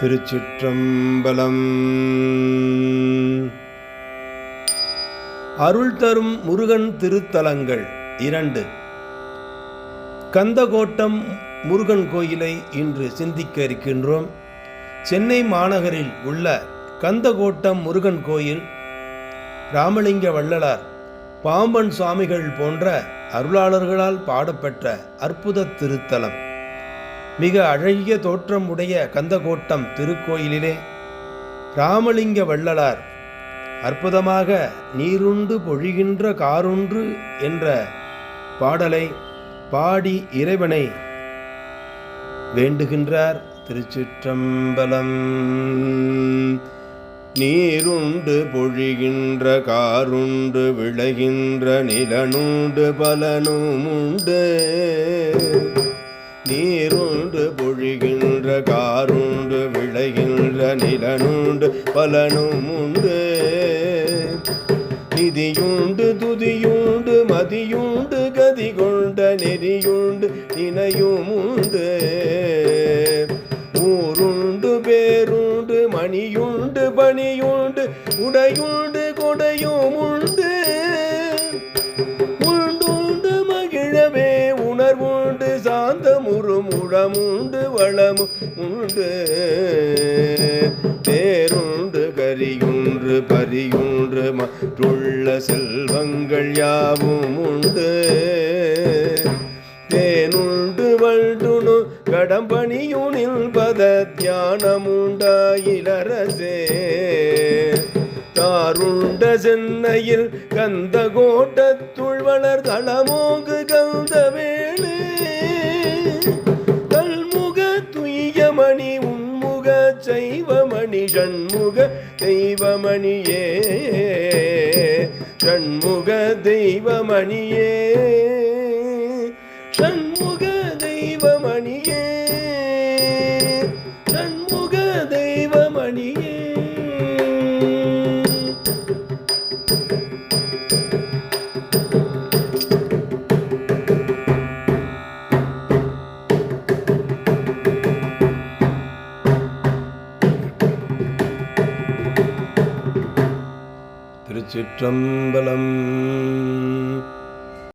திருச்சிற்றம்பலம். அருள் தரும் முருகன் திருத்தலங்கள் இரண்டு. கந்தகோட்டம் முருகன் கோயிலை இன்று சிந்திக்க இருக்கின்றோம். சென்னை மாநகரில் உள்ள கந்தகோட்டம் முருகன் கோயில் ராமலிங்க வள்ளலார் பாம்பன் சுவாமிகள் போன்ற அருளாளர்களால் பாடப்பெற்ற அற்புத திருத்தலம். மிக அழகிய தோற்றம் உடைய கந்தகோட்டம் திருக்கோயிலிலே ராமலிங்க வள்ளலார் அற்புதமாக நீருண்டு பொழிகின்ற காருன்று என்ற பாடலை பாடி இறைவனை வேண்டுகின்றார் திருச்சிற்றம்பலம். நீருண்டு பொழிகின்ற காருண்டு விளைகின்ற நிலனுண்டு பலனும் உண்டு நீருண்டு பொழிகின்ற காருண்டு விளைகின்ற நிலனுண்டு பலனும் உண்டு. நிதியுண்டு துதியுண்டு மதியுண்டு கதி கொண்ட நெறியுண்டு இணையும் உண்டு. ஊருண்டு பேருண்டு மணியுண்டு பணியுண்டு உடையுண்டு கொடையும் உண்டு. முழமுண்டு வளமு உண்டு. தேருண்டு கரியுன்று பரியுன்று மற்றுள்ள செல்வங்கள் யாவும் உண்டு. தேனுண்டு வல்டுணு கடம்பணியுனில் பத தியானமுண்டாயிலரசே தாருண்ட சென்னையில் கந்த கோட்டத்துள் வளர் தளமோ சைவமணி ஷண்முக தெய்வமணியே ஷண்முக தெய்வமணியே. திருச்சிற்றம்பலம்.